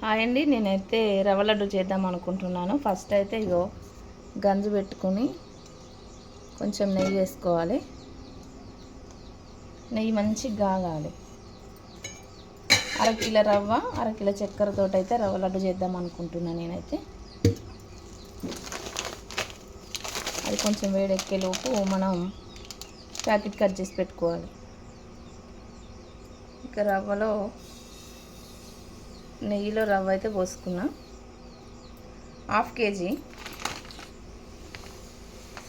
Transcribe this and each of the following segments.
Hi అండి నేనైతే రవ్వ లడ్డు చేద్దాం అనుకుంటున్నాను. ఫస్ట్ అయితే ఇగో గంజు పెట్టుకొని కొంచెం నెయ్యి వేసుకోవాలి. నెయ్యి మంచిగా కాగాలి అరకిలో రవ్వ అరకిలో చక్కెరతో అయితే రవ్వ లడ్డు చేద్దాం అనుకుంటున్నాను నేనైతే. అది కొంచెం వేడెక్కేలోపు మనం ప్యాకెట్ కట్ చేసి పెట్టుకోవాలి. ఇక రవ్వలో నెయ్యిలో రవ్వ అయితే పోసుకున్నా. Half KG.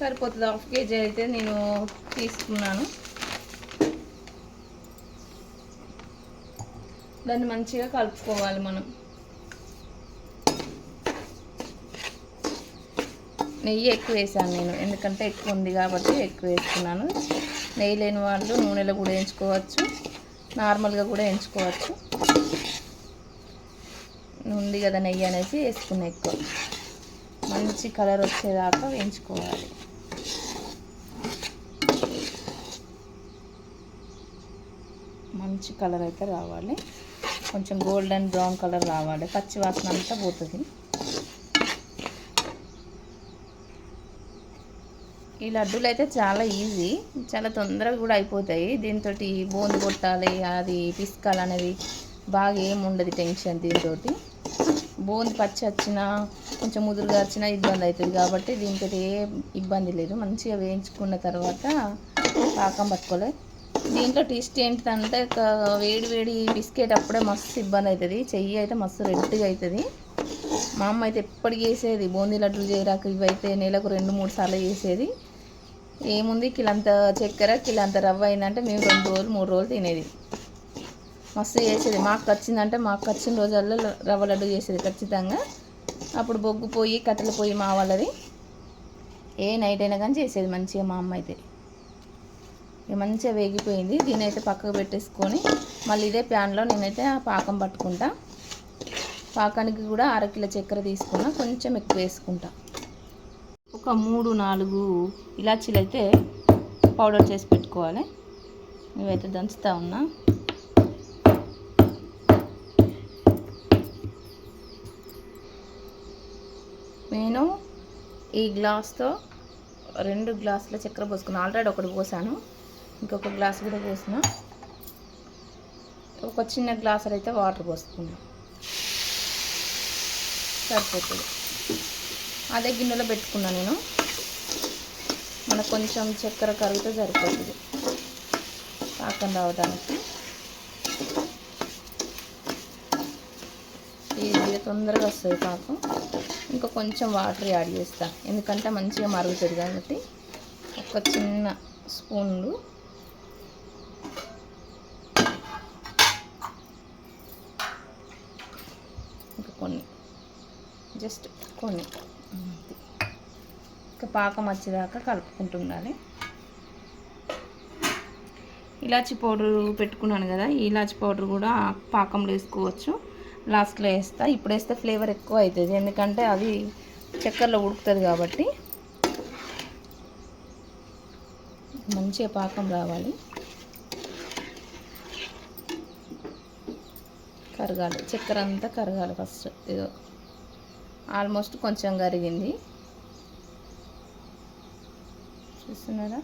సరిపోతుంది. హాఫ్ కేజీ అయితే నేను తీసుకున్నాను. దాన్ని మంచిగా కలుపుకోవాలి మనం. నెయ్యి ఎక్కువ వేసాను నేను. ఎందుకంటే ఎక్కువ ఉంది కాబట్టి ఎక్కువ వేసుకున్నాను. నెయ్యి లేని వాళ్ళు నూనెలో కూడా వేయించుకోవచ్చు. నార్మల్గా కూడా వేయించుకోవచ్చు. ఉంది కదా నెయ్యి అనేసి వేసుకున్నా ఎక్కువ. మంచి కలర్ వచ్చేదాకా వేయించుకోవాలి. మంచి కలర్ అయితే రావాలి. కొంచెం గోల్డెన్ బ్రౌన్ కలర్ రావాలి. పచ్చి వాసన అంతా పోతుంది. ఈ లడ్డూలు అయితే చాలా ఈజీ. చాలా తొందరగా కూడా అయిపోతాయి. దీంతో బూంది కొట్టాలి అది పిసుకాలి అనేది బాగా ఏముండదు టెన్షన్ దీంతో బోంది పచ్చి వచ్చినా కొంచెం ముదురుగా వచ్చినా ఇబ్బంది అవుతుంది కాబట్టి దీనికైతే ఏ ఇబ్బంది లేదు. మంచిగా వేయించుకున్న తర్వాత పాకం పట్టుకోలే దీంట్లో టేస్ట్ ఏంటంటే వేడి వేడి బిస్కెట్ అప్పుడే మస్తు ఇబ్బంది అవుతుంది. చెయ్యి అయితే మస్తు రెడ్గా అవుతుంది. మా అమ్మ అయితే ఎప్పటికి చేసేది. బూందీ లడ్డులు చేయరాక ఇవైతే నెలకు రెండు మూడు సార్లు చేసేది. ఏముంది? కిలంత చక్కెర కిలంత రవ్వ అయిందంటే మేము రెండు రోజులు మూడు రోజులు తినేది. మస్తు చేసేది. మాకు వచ్చిందంటే మాకు వచ్చిన రోజుల్లో రవ్వ లడ్డు చేసేది ఖచ్చితంగా. అప్పుడు బొగ్గు పోయి కట్టెలు పోయి మా వాళ్ళది. ఏ నైట్ అయినా కానీ చేసేది మంచిగా మా అమ్మ అయితే. ఇక మంచిగా వేగిపోయింది. దీని అయితే పక్కకు పెట్టేసుకొని మళ్ళీ ఇదే ప్యాన్లో నేనైతే పాకం పట్టుకుంటా. పాకానికి కూడా అరకిలో చక్కెర తీసుకున్నా. కొంచెం ఎక్కువ వేసుకుంటా. ఒక మూడు నాలుగు ఇలాచీలు అయితే పౌడర్ చేసి పెట్టుకోవాలి. ఇవైతే దంచుతా ఉన్నా. నేను ఈ గ్లాస్తో రెండు గ్లాసుల చక్కెర పోసుకున్నాను ఆల్రెడీ ఒకటి పోసాను. ఇంకొక గ్లాస్ కూడా పోసిన. ఒక చిన్న గ్లాసులు అయితే వాటర్ పోసుకున్నాను సరిపోతుంది. అదే గిన్నెలో పెట్టుకున్నా నేను. మనకు కొంచెం చక్కెర కరిగితే సరిపోతుంది. పాకం రావడానికి. తొందరగా వస్తుంది పాకం. ఇంకా కొంచెం వాటర్ యాడ్ చేస్తా. ఎందుకంటే మంచిగా మరుగుతుంది కాబట్టి ఒక చిన్న స్పూన్లు. ఇంకా కొన్ని. జస్ట్ కొన్ని. ఇంకా పాకం వచ్చేదాకా కలుపుకుంటుండాలి. ఇలాచి పౌడర్ పెట్టుకున్నాను కదా ఈ ఇలాచి పౌడర్ కూడా పాకంలో వేసుకోవచ్చు. లాస్ట్లో వేస్తా. ఇప్పుడు వేస్తే ఫ్లేవర్ ఎక్కువ అవుతుంది. ఎందుకంటే అది చక్కెరలో ఉడుకుతుంది కాబట్టి మంచిగా పాకం రావాలి. కరగాలి. చక్కెర అంతా కరగాలి ఫస్ట్. ఇదో. ఆల్మోస్ట్ కొంచెం కరిగింది. చూస్తున్నారా?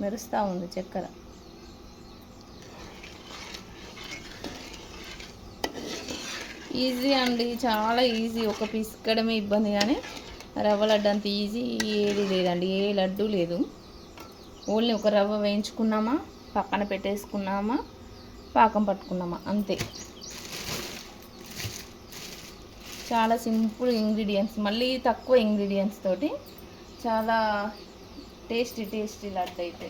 మెరుస్తూ ఉంది చక్కెర. ఈజీ అండి చాలా ఈజీ. ఒక పిసుకడమే ఇబ్బంది కానీ రవ్వ లడ్డు అంత ఈజీ ఏది లేదండి ఏ లడ్డు లేదు. ఓన్లీ ఒక రవ్వ వేయించుకున్నామా పక్కన పెట్టేసుకున్నామా పాకం పట్టుకున్నామా అంతే. చాలా సింపుల్ ఇంగ్రీడియంట్స్ మళ్ళీ తక్కువ ఇంగ్రీడియంట్స్ తోటి చాలా టేస్టీ టేస్టీ లడ్డు అయితే.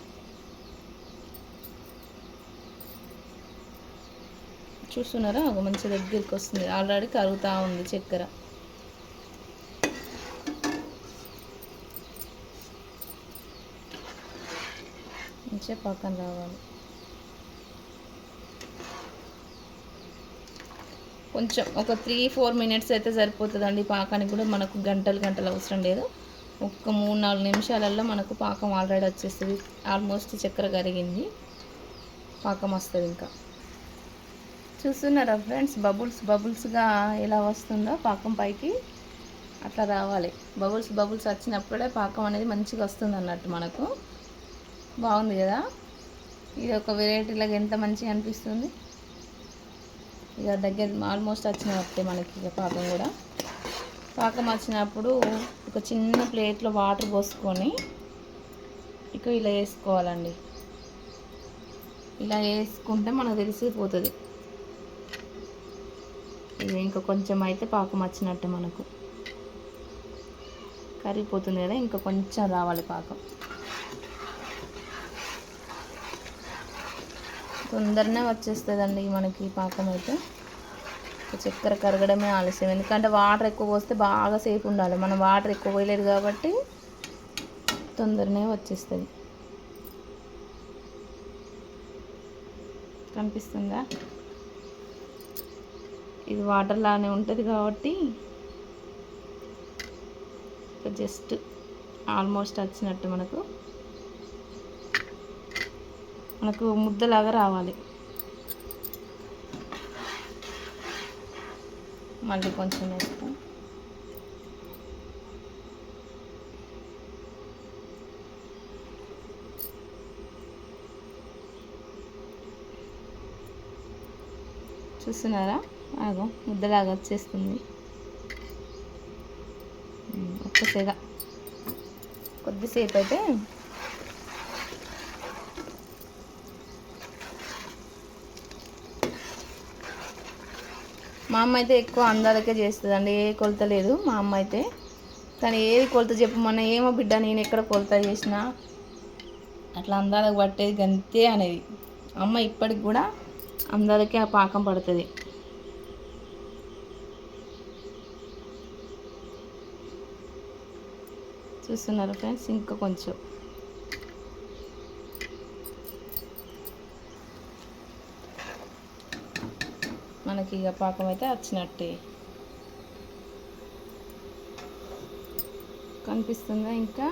చూస్తున్నారా? ఒక మంచి దగ్గరికి వస్తుంది. ఆల్రెడీ కరుగుతూ ఉంది చక్కెర. మంచిగా పక్కన రావాలి. కొంచెం ఒక త్రీ ఫోర్ మినిట్స్ అయితే సరిపోతుందండి పాకానికి కూడా. మనకు గంటలు గంటలు అవసరం లేదు. ఒక్క మూడు నాలుగు నిమిషాలలో మనకు పాకం ఆల్రెడీ వచ్చేస్తుంది. ఆల్మోస్ట్ చక్కెర కరిగింది. పాకం వస్తుంది ఇంకా. చూస్తున్నారా ఫ్రెండ్స్? బబుల్స్ బబుల్స్గా ఎలా వస్తుందో పాకం పైకి అట్లా రావాలి. బబుల్స్ బబుల్స్ వచ్చినప్పుడే పాకం అనేది మంచిగా వస్తుంది అన్నట్టు మనకు. బాగుంది కదా? ఇది ఒక వెరైటీలాగా ఎంత మంచిగా అనిపిస్తుంది? ఇక దగ్గర ఆల్మోస్ట్ వచ్చినట్టే మనకి ఇక పాకం కూడా. పాకం వచ్చినప్పుడు ఒక చిన్న ప్లేట్లో వాటర్ పోసుకొని ఇక ఇలా వేసుకోవాలండి. ఇలా వేసుకుంటే మనకు తెలిసిపోతుంది. ఇంకా కొంచెం అయితే పాకం వచ్చినట్టే మనకు. కరిగిపోతుంది కదా ఇంకా కొంచెం రావాలి పాకం. తొందరనే వచ్చేస్తుందండి మనకి పాకం అయితే. చక్కెర కరగడమే ఆలస్యం. ఎందుకంటే వాటర్ ఎక్కువ పోస్తే బాగా సేపు ఉండాలి. మనం వాటర్ ఎక్కువ పోయలేదు కాబట్టి తొందరనే వచ్చేస్తుంది. కనిపిస్తుందా? ఇది వాటర్ లానే ఉంటుంది కాబట్టి జస్ట్ ఆల్మోస్ట్ వచ్చినట్టు మనకు. మనకు ముద్దలాగా రావాలి. మళ్ళీ కొంచెం వేస్తాం. చూస్తున్నారా? ఆగో ముద్దలాగా వచ్చేస్తుంది. ఉమ్, ఒక్కసేగా కొద్దిసేపు అయితే మా అమ్మ అయితే ఎక్కువ అందాలకే చేస్తుందండి ఏ కొలత లేదు మా అమ్మ అయితే. తను ఏది కొలత చెప్పమన్నా ఏమో బిడ్డ నేను ఎక్కడ కొలత చేసినా అట్లా అందాలకు పట్టేది గంతే అనేది. అమ్మ ఇప్పటికి కూడా అందాలకే ఆ పాకం పడుతుంది. చూస్తున్నారు ఫ్రెండ్స్ ఇంకా కొంచెం. మనకి ఇక పాకం అయితే వచ్చినట్టే. కనిపిస్తుందా ఇంకా?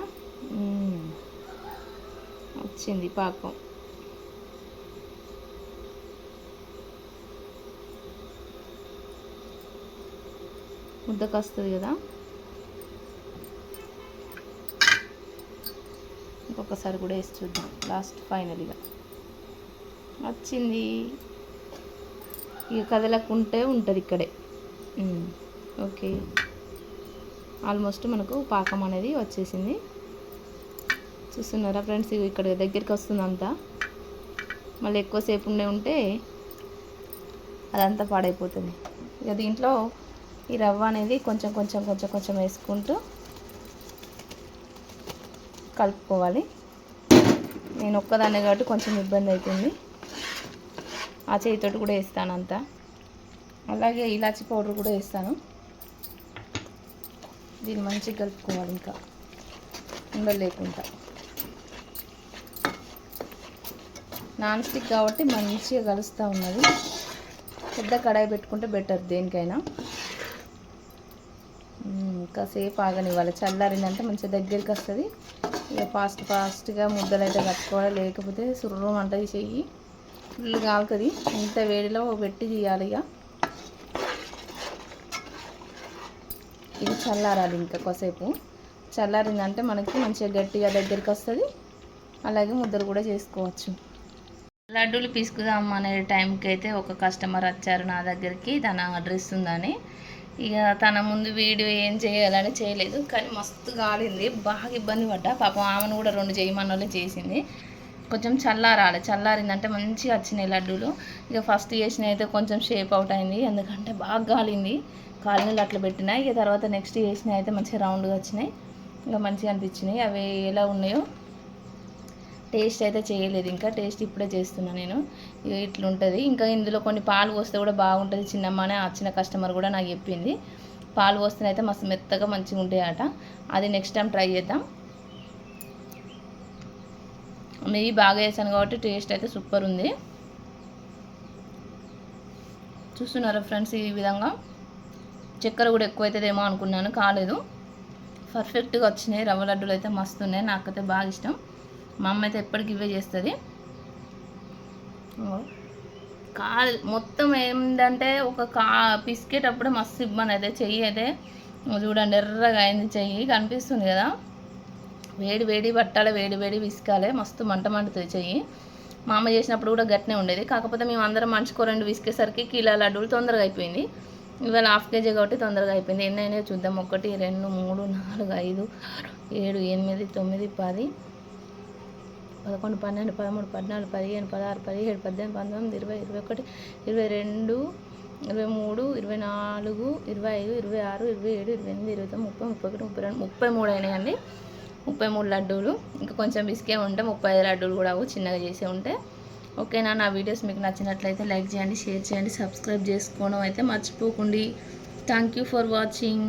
వచ్చింది పాకం. ముద్దకు వస్తుంది కదా? ఒక్కసారి కూడా వేసి చూద్దాం. లాస్ట్ ఫైనల్గా వచ్చింది. ఇక కదలకుంటే ఉంటుంది ఇక్కడే. ఓకే. ఆల్మోస్ట్ మనకు పాకం అనేది వచ్చేసింది. చూస్తున్నారా ఫ్రెండ్స్? ఇవి ఇక్కడ దగ్గరికి వస్తుంది అంతా మళ్ళీ ఎక్కువసేపు ఉండే ఉంటే అదంతా పాడైపోతుంది. ఇక దీంట్లో ఈ రవ్వ అనేది కొంచెం కొంచెం కొంచెం కొంచెం వేసుకుంటూ కలుపుకోవాలి. నేను ఒక్కదాన్నే కాబట్టి కొంచెం ఇబ్బంది అవుతుంది ఆ చేతితోటి కూడా వేస్తాను అంతా. అలాగే ఇలాచి పౌడర్ కూడా వేస్తాను. దీన్ని మంచిగా కలుపుకోవాలి ఇంకా. ఉండలు లేకుండా నాన్ స్టిక్ కాబట్టి మంచిగా కలుస్తూ ఉన్నది. పెద్ద కడాయి పెట్టుకుంటే బెటర్ దేనికైనా. ఇంకా సేపు ఆగనివ్వాలి. చల్లారిందంటే మంచిగా దగ్గరికి వస్తుంది. ఇక ఫాస్ట్ ఫాస్ట్గా ముద్దలు అయితే కట్టుకోవాలి. లేకపోతే సుర్రం అంటది చెయ్యి ఫుల్ కాలుతుంది. ఇంత వేడిలో పెట్టి తీయాలి ఇక. ఇది చల్లారాలి ఇంకా కొసేపు చల్లారిందంటే మనకి మంచిగా గట్టిగా దగ్గరికి వస్తుంది. అలాగే ముద్దలు కూడా చేసుకోవచ్చు. లడ్డూలు పిసుకుదాం అనే టైంకి అయితే ఒక కస్టమర్ వచ్చారు నా దగ్గరికి. తన అడ్రస్ ఉందని. ఇక తన ముందు వీడియో ఏం చేయాలని చేయలేదు కానీ మస్తు కాలింది బాగా ఇబ్బంది పడ్డా. పాపం ఆమెను కూడా రెండు చేయమన్న చేసింది. కొంచెం చల్లారాలి. చల్లారిందంటే మంచిగా వచ్చినాయి లడ్డూలు. ఇక ఫస్ట్ చేసిన అయితే కొంచెం షేప్ అవుట్ అయింది. ఎందుకంటే బాగా కాలింది కాలినీళ్ళు అట్లా పెట్టినాయి ఇక తర్వాత నెక్స్ట్ చేసిన అయితే మంచిగా రౌండ్గా వచ్చినాయి. ఇంకా మంచిగా అనిపించినాయి. అవి ఎలా ఉన్నాయో టేస్ట్ అయితే చేయలేదు. ఇంకా టేస్ట్ ఇప్పుడే చేస్తున్నా నేను. ఇట్లుంటుంది. ఇంకా ఇందులో కొన్ని పాలు పోస్తే కూడా బాగుంటుంది. చిన్నమ్మ అని వచ్చిన కస్టమర్ కూడా నాకు చెప్పింది. పాలు పోస్తేనైతే మస్తు మెత్తగా మంచిగా ఉంటాయట. అది నెక్స్ట్ టైం ట్రై చేద్దాం. నెయ్యి బాగా వేసాను కాబట్టి టేస్ట్ అయితే సూపర్ ఉంది. చూస్తున్నారా ఫ్రెండ్స్ ఈ విధంగా. చక్కెర కూడా ఎక్కువ అవుతుందేమో అనుకున్నాను కాలేదు. పర్ఫెక్ట్గా వచ్చినాయి. రవ్వ లడ్డూలు అయితే మస్తున్నాయి నాకైతే బాగా ఇష్టం. మా అమ్మ అయితే ఎప్పటికి ఇవే చేస్తుంది. ఓ. కా మొత్తం ఏంటంటే ఒక కా పిసికేటప్పుడు మస్తు ఇబ్బంది అయితే చెయ్యి అయితే చూడండి ఎర్రగా అయింది చెయ్యి కనిపిస్తుంది కదా. వేడి వేడి పట్టాలి వేడి వేడి విసుకాలి మస్తు మంట మండుతుంది చెయ్యి. మా అమ్మ చేసినప్పుడు కూడా గట్టినే ఉండేది. కాకపోతే మేము అందరం మంచుకో రెండు విసికేసరికి కిలో లడ్డూలు తొందరగా అయిపోయింది. ఇవాళ హాఫ్ కేజీ కాబట్టి తొందరగా అయిపోయింది. ఎన్నైనా చూద్దాం. ఒకటి రెండు మూడు నాలుగు ఐదు ఆరు ఏడు ఎనిమిది తొమ్మిది పది పదకొండు పన్నెండు పదమూడు పద్నాలుగు పదిహేను పదహారు పదిహేడు పద్దెనిమిది పంతొమ్మిది ఇరవై ఇరవై ఒకటి ఇరవై రెండు ఇరవై మూడు ఇరవై నాలుగు ఇరవై ఐదు ఇరవై ఆరు ఇరవై ఏడు ఇరవై ఎనిమిది ఇరవై తొమ్మిది ముప్పై ముప్పై ఒకటి ముప్పై రెండు ముప్పై మూడు అయినాయండి. ముప్పై మూడు లడ్డూలు. ఇంకా కొంచెం బిస్కే ఉంటే ముప్పై ఐదు లడ్డూలు కూడా చిన్నగా చేసి ఉంటే. ఓకేనా నా వీడియోస్ మీకు నచ్చినట్లయితే లైక్ చేయండి షేర్ చేయండి సబ్స్క్రైబ్ చేసుకోవడం అయితే మర్చిపోకండి. Thank you for watching.